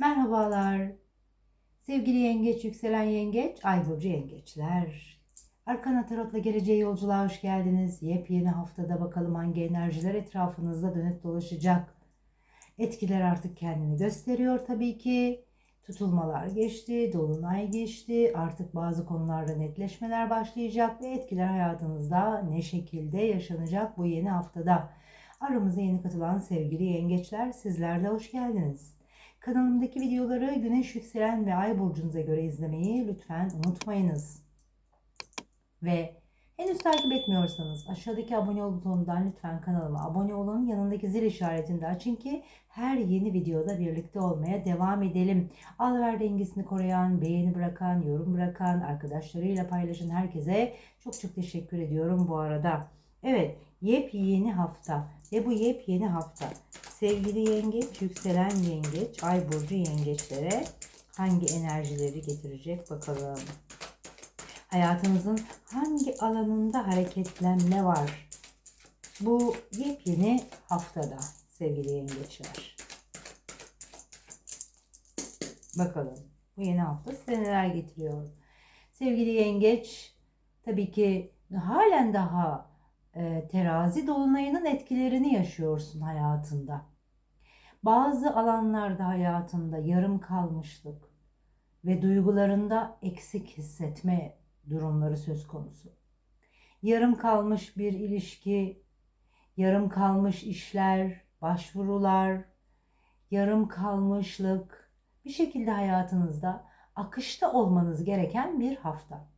Merhabalar. Sevgili yengeç, yükselen yengeç, ay burcu yengeçler. Arkana Tarot'la geleceğe yolculuğa hoş geldiniz. Yepyeni haftada bakalım hangi enerjiler etrafınızda dönüp dolaşacak. Etkiler artık kendini gösteriyor tabii ki. Tutulmalar geçti, dolunay geçti. Artık bazı konularda netleşmeler başlayacak ve etkiler hayatınızda ne şekilde yaşanacak bu yeni haftada. Aramıza yeni katılan sevgili yengeçler sizler de hoş geldiniz. Kanalımdaki videoları güneş yükselen ve ay burcunuza göre izlemeyi lütfen unutmayınız. Ve henüz takip etmiyorsanız aşağıdaki abone ol butonundan lütfen kanalıma abone olun. Yanındaki zil işaretini de açın ki her yeni videoda birlikte olmaya devam edelim. Al-ver dengesini koruyan, beğeni bırakan, yorum bırakan, arkadaşlarıyla paylaşın herkese çok çok teşekkür ediyorum bu arada. Evet, yepyeni hafta ve bu yepyeni hafta sevgili yengeç, yükselen yengeç, ay burcu yengeçlere hangi enerjileri getirecek bakalım. Hayatınızın hangi alanında hareketlenme var? Bu yepyeni haftada sevgili yengeçler. Bakalım bu yeni hafta size neler getiriyor? Sevgili yengeç tabii ki halen daha e, terazi dolunayının etkilerini yaşıyorsun hayatında. Bazı alanlarda hayatında yarım kalmışlık ve duygularında eksik hissetme durumları söz konusu. Yarım kalmış bir ilişki, yarım kalmış işler, başvurular, yarım kalmışlık bir şekilde hayatınızda akışta olmanız gereken bir hafta.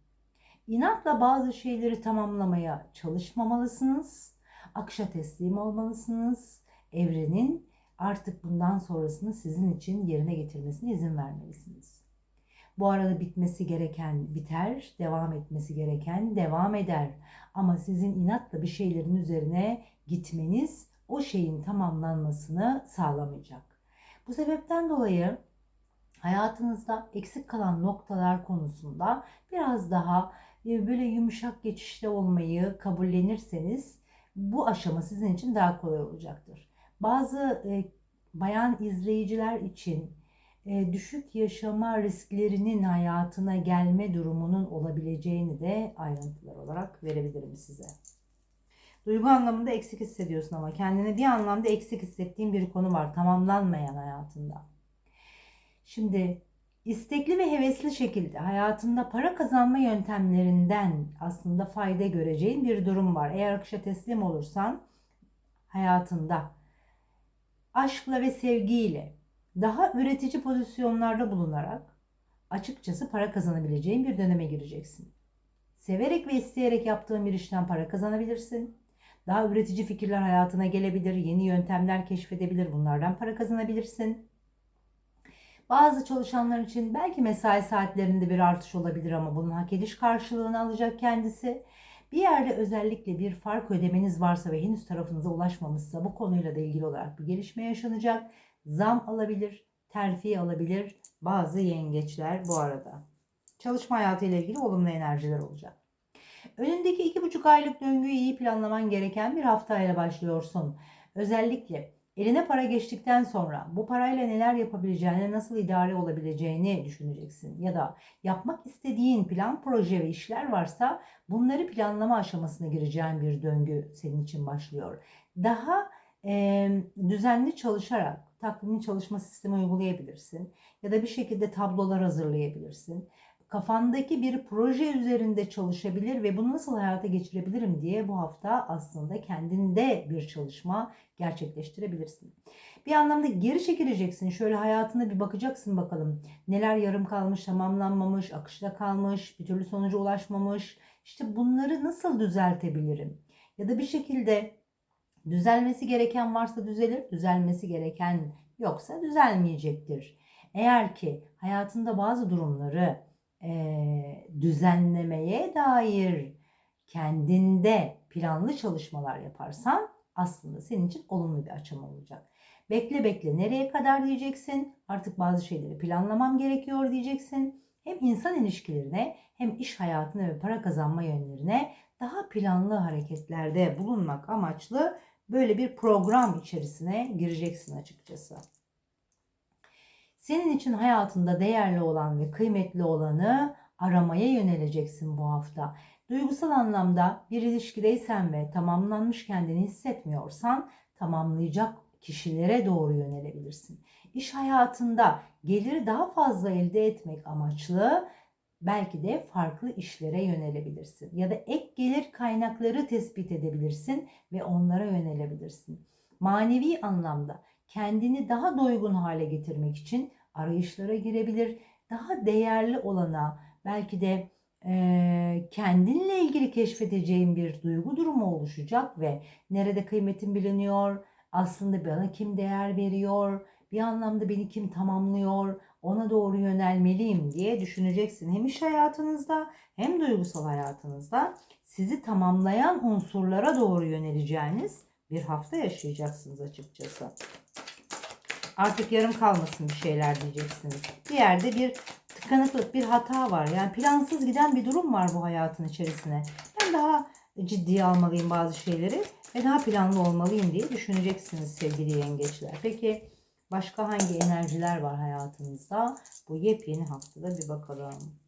İnatla bazı şeyleri tamamlamaya çalışmamalısınız. Akışa teslim olmalısınız. Evrenin artık bundan sonrasını sizin için yerine getirmesine izin vermelisiniz. Bu arada bitmesi gereken biter, devam etmesi gereken devam eder. Ama sizin inatla bir şeylerin üzerine gitmeniz o şeyin tamamlanmasını sağlamayacak. Bu sebepten dolayı hayatınızda eksik kalan noktalar konusunda biraz daha böyle yumuşak geçişte olmayı kabullenirseniz bu aşama sizin için daha kolay olacaktır. Bazı e, bayan izleyiciler için e, düşük yaşama risklerinin hayatına gelme durumunun olabileceğini de ayrıntılar olarak verebilirim size. Duygu anlamında eksik hissediyorsun ama kendini bir anlamda eksik hissettiğin bir konu var tamamlanmayan hayatında. Şimdi istekli ve hevesli şekilde hayatında para kazanma yöntemlerinden aslında fayda göreceğin bir durum var. Eğer akışa teslim olursan hayatında aşkla ve sevgiyle daha üretici pozisyonlarda bulunarak açıkçası para kazanabileceğin bir döneme gireceksin. Severek ve isteyerek yaptığın bir işten para kazanabilirsin. Daha üretici fikirler hayatına gelebilir, yeni yöntemler keşfedebilir, bunlardan para kazanabilirsin. Bazı çalışanlar için belki mesai saatlerinde bir artış olabilir ama bunun hak ediş karşılığını alacak kendisi. Bir yerde özellikle bir fark ödemeniz varsa ve henüz tarafınıza ulaşmamışsa bu konuyla da ilgili olarak bir gelişme yaşanacak. Zam alabilir, terfi alabilir bazı yengeçler bu arada. Çalışma hayatı ile ilgili olumlu enerjiler olacak. Önündeki iki buçuk aylık döngüyü iyi planlaman gereken bir haftayla başlıyorsun. Özellikle eline para geçtikten sonra bu parayla neler yapabileceğini, nasıl idare olabileceğini düşüneceksin. Ya da yapmak istediğin plan, proje ve işler varsa bunları planlama aşamasına gireceğin bir döngü senin için başlıyor. Daha e, düzenli çalışarak takvim çalışma sistemi uygulayabilirsin. Ya da bir şekilde tablolar hazırlayabilirsin kafandaki bir proje üzerinde çalışabilir ve bunu nasıl hayata geçirebilirim diye bu hafta aslında kendinde bir çalışma gerçekleştirebilirsin. Bir anlamda geri çekileceksin. Şöyle hayatına bir bakacaksın bakalım. Neler yarım kalmış, tamamlanmamış, akışta kalmış, bir türlü sonuca ulaşmamış. İşte bunları nasıl düzeltebilirim? Ya da bir şekilde düzelmesi gereken varsa düzelir, düzelmesi gereken yoksa düzelmeyecektir. Eğer ki hayatında bazı durumları e, düzenlemeye dair kendinde planlı çalışmalar yaparsan aslında senin için olumlu bir açım olacak. Bekle bekle nereye kadar diyeceksin. Artık bazı şeyleri planlamam gerekiyor diyeceksin. Hem insan ilişkilerine hem iş hayatına ve para kazanma yönlerine daha planlı hareketlerde bulunmak amaçlı böyle bir program içerisine gireceksin açıkçası. Senin için hayatında değerli olan ve kıymetli olanı aramaya yöneleceksin bu hafta. Duygusal anlamda bir ilişkideysen ve tamamlanmış kendini hissetmiyorsan tamamlayacak kişilere doğru yönelebilirsin. İş hayatında geliri daha fazla elde etmek amaçlı belki de farklı işlere yönelebilirsin. Ya da ek gelir kaynakları tespit edebilirsin ve onlara yönelebilirsin. Manevi anlamda kendini daha doygun hale getirmek için arayışlara girebilir. Daha değerli olana belki de e, kendinle ilgili keşfedeceğin bir duygu durumu oluşacak ve nerede kıymetin biliniyor, aslında bana kim değer veriyor, bir anlamda beni kim tamamlıyor, ona doğru yönelmeliyim diye düşüneceksin. Hem iş hayatınızda hem duygusal hayatınızda sizi tamamlayan unsurlara doğru yöneleceğiniz bir hafta yaşayacaksınız açıkçası. Artık yarım kalmasın bir şeyler diyeceksiniz. Bir yerde bir tıkanıklık, bir hata var. Yani plansız giden bir durum var bu hayatın içerisine. Ben daha ciddiye almalıyım bazı şeyleri ve daha planlı olmalıyım diye düşüneceksiniz sevgili yengeçler. Peki başka hangi enerjiler var hayatınızda? Bu yepyeni haftada bir bakalım.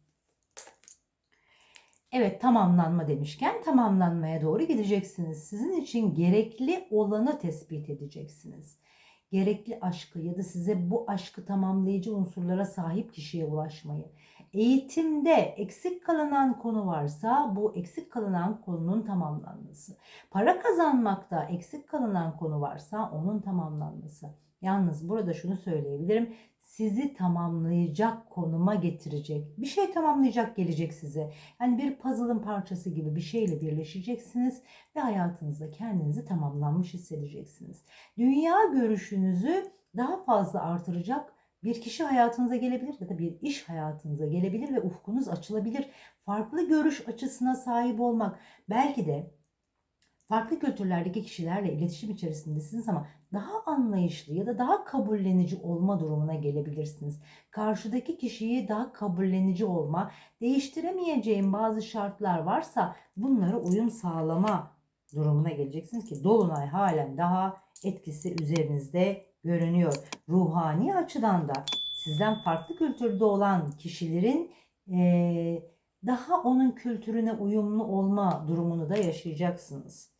Evet tamamlanma demişken tamamlanmaya doğru gideceksiniz. Sizin için gerekli olanı tespit edeceksiniz. Gerekli aşkı ya da size bu aşkı tamamlayıcı unsurlara sahip kişiye ulaşmayı. Eğitimde eksik kalınan konu varsa bu eksik kalınan konunun tamamlanması. Para kazanmakta eksik kalınan konu varsa onun tamamlanması. Yalnız burada şunu söyleyebilirim sizi tamamlayacak konuma getirecek. Bir şey tamamlayacak gelecek size. Yani bir puzzle'ın parçası gibi bir şeyle birleşeceksiniz ve hayatınızda kendinizi tamamlanmış hissedeceksiniz. Dünya görüşünüzü daha fazla artıracak bir kişi hayatınıza gelebilir ya da bir iş hayatınıza gelebilir ve ufkunuz açılabilir. Farklı görüş açısına sahip olmak belki de farklı kültürlerdeki kişilerle iletişim içerisindesiniz ama daha anlayışlı ya da daha kabullenici olma durumuna gelebilirsiniz. Karşıdaki kişiyi daha kabullenici olma, değiştiremeyeceğim bazı şartlar varsa bunlara uyum sağlama durumuna geleceksiniz ki dolunay halen daha etkisi üzerinizde görünüyor. Ruhani açıdan da sizden farklı kültürde olan kişilerin ee, daha onun kültürüne uyumlu olma durumunu da yaşayacaksınız.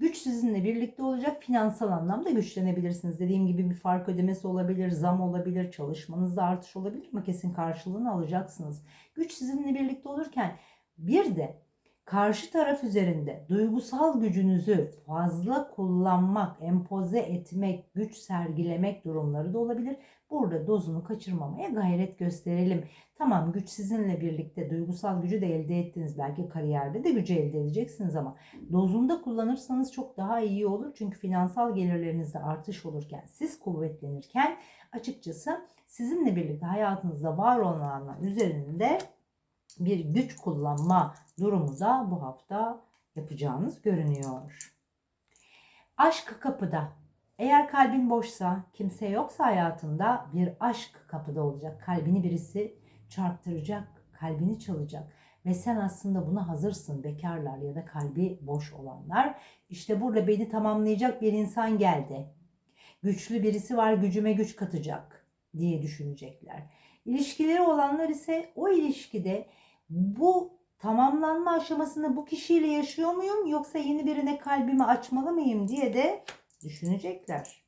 Güç sizinle birlikte olacak. Finansal anlamda güçlenebilirsiniz. Dediğim gibi bir fark ödemesi olabilir, zam olabilir, çalışmanızda artış olabilir ama kesin karşılığını alacaksınız. Güç sizinle birlikte olurken bir de karşı taraf üzerinde duygusal gücünüzü fazla kullanmak, empoze etmek, güç sergilemek durumları da olabilir. Burada dozunu kaçırmamaya gayret gösterelim. Tamam güç sizinle birlikte duygusal gücü de elde ettiniz. Belki kariyerde de gücü elde edeceksiniz ama dozunda kullanırsanız çok daha iyi olur. Çünkü finansal gelirlerinizde artış olurken, siz kuvvetlenirken açıkçası sizinle birlikte hayatınızda var olanlar üzerinde bir güç kullanma durumu da bu hafta yapacağınız görünüyor. Aşk kapıda. Eğer kalbin boşsa, kimse yoksa hayatında bir aşk kapıda olacak. Kalbini birisi çarptıracak, kalbini çalacak ve sen aslında buna hazırsın bekarlar ya da kalbi boş olanlar. İşte burada beni tamamlayacak bir insan geldi. Güçlü birisi var gücüme güç katacak diye düşünecekler. İlişkileri olanlar ise o ilişkide bu tamamlanma aşamasında bu kişiyle yaşıyor muyum yoksa yeni birine kalbimi açmalı mıyım diye de düşünecekler.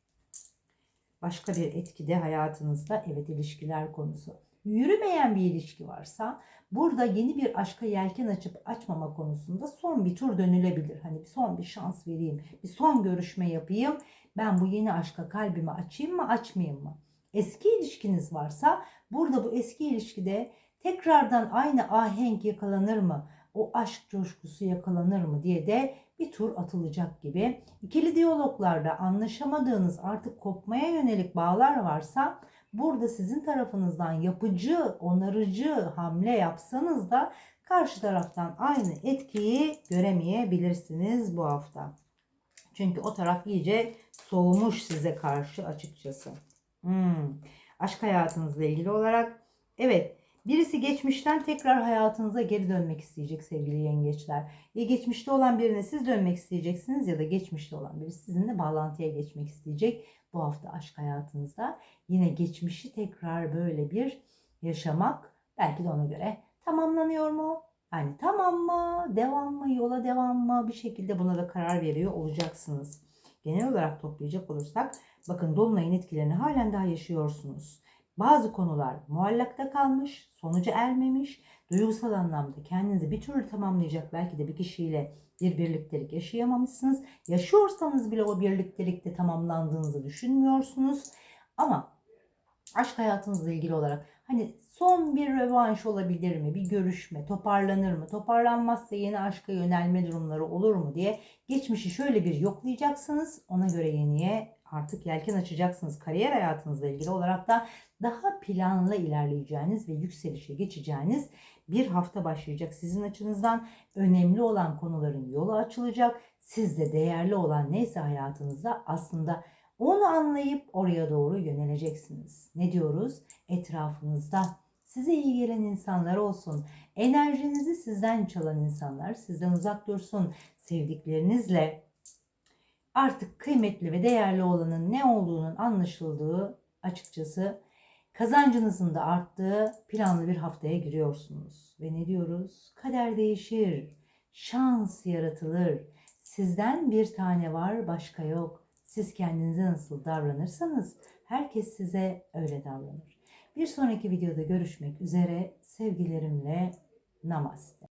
Başka bir etki de hayatınızda evet ilişkiler konusu. Yürümeyen bir ilişki varsa burada yeni bir aşka yelken açıp açmama konusunda son bir tur dönülebilir. Hani bir son bir şans vereyim, bir son görüşme yapayım. Ben bu yeni aşka kalbimi açayım mı, açmayayım mı? Eski ilişkiniz varsa burada bu eski ilişkide tekrardan aynı ahenk yakalanır mı? O aşk coşkusu yakalanır mı diye de bir tur atılacak gibi. İkili diyaloglarda anlaşamadığınız artık kopmaya yönelik bağlar varsa burada sizin tarafınızdan yapıcı, onarıcı hamle yapsanız da karşı taraftan aynı etkiyi göremeyebilirsiniz bu hafta. Çünkü o taraf iyice soğumuş size karşı açıkçası. Hmm. Aşk hayatınızla ilgili olarak evet Birisi geçmişten tekrar hayatınıza geri dönmek isteyecek sevgili yengeçler. Ya geçmişte olan birine siz dönmek isteyeceksiniz ya da geçmişte olan biri sizinle bağlantıya geçmek isteyecek. Bu hafta aşk hayatınızda yine geçmişi tekrar böyle bir yaşamak belki de ona göre tamamlanıyor mu? Yani tamam mı, devam mı, yola devam mı bir şekilde buna da karar veriyor olacaksınız. Genel olarak toplayacak olursak bakın dolunayın etkilerini halen daha yaşıyorsunuz. Bazı konular muallakta kalmış, sonuca ermemiş, duygusal anlamda kendinizi bir türlü tamamlayacak belki de bir kişiyle bir birliktelik yaşayamamışsınız. Yaşıyorsanız bile o birliktelikte tamamlandığınızı düşünmüyorsunuz. Ama aşk hayatınızla ilgili olarak hani son bir rövanş olabilir mi? Bir görüşme, toparlanır mı? Toparlanmazsa yeni aşka yönelme durumları olur mu diye geçmişi şöyle bir yoklayacaksınız. Ona göre yeniye artık yelken açacaksınız. Kariyer hayatınızla ilgili olarak da daha planlı ilerleyeceğiniz ve yükselişe geçeceğiniz bir hafta başlayacak sizin açınızdan. Önemli olan konuların yolu açılacak. Sizde değerli olan neyse hayatınızda aslında onu anlayıp oraya doğru yöneleceksiniz. Ne diyoruz? Etrafınızda size iyi gelen insanlar olsun. Enerjinizi sizden çalan insanlar sizden uzak dursun. Sevdiklerinizle artık kıymetli ve değerli olanın ne olduğunun anlaşıldığı açıkçası kazancınızın da arttığı planlı bir haftaya giriyorsunuz. Ve ne diyoruz? Kader değişir, şans yaratılır. Sizden bir tane var, başka yok. Siz kendinize nasıl davranırsanız herkes size öyle davranır. Bir sonraki videoda görüşmek üzere. Sevgilerimle namaste.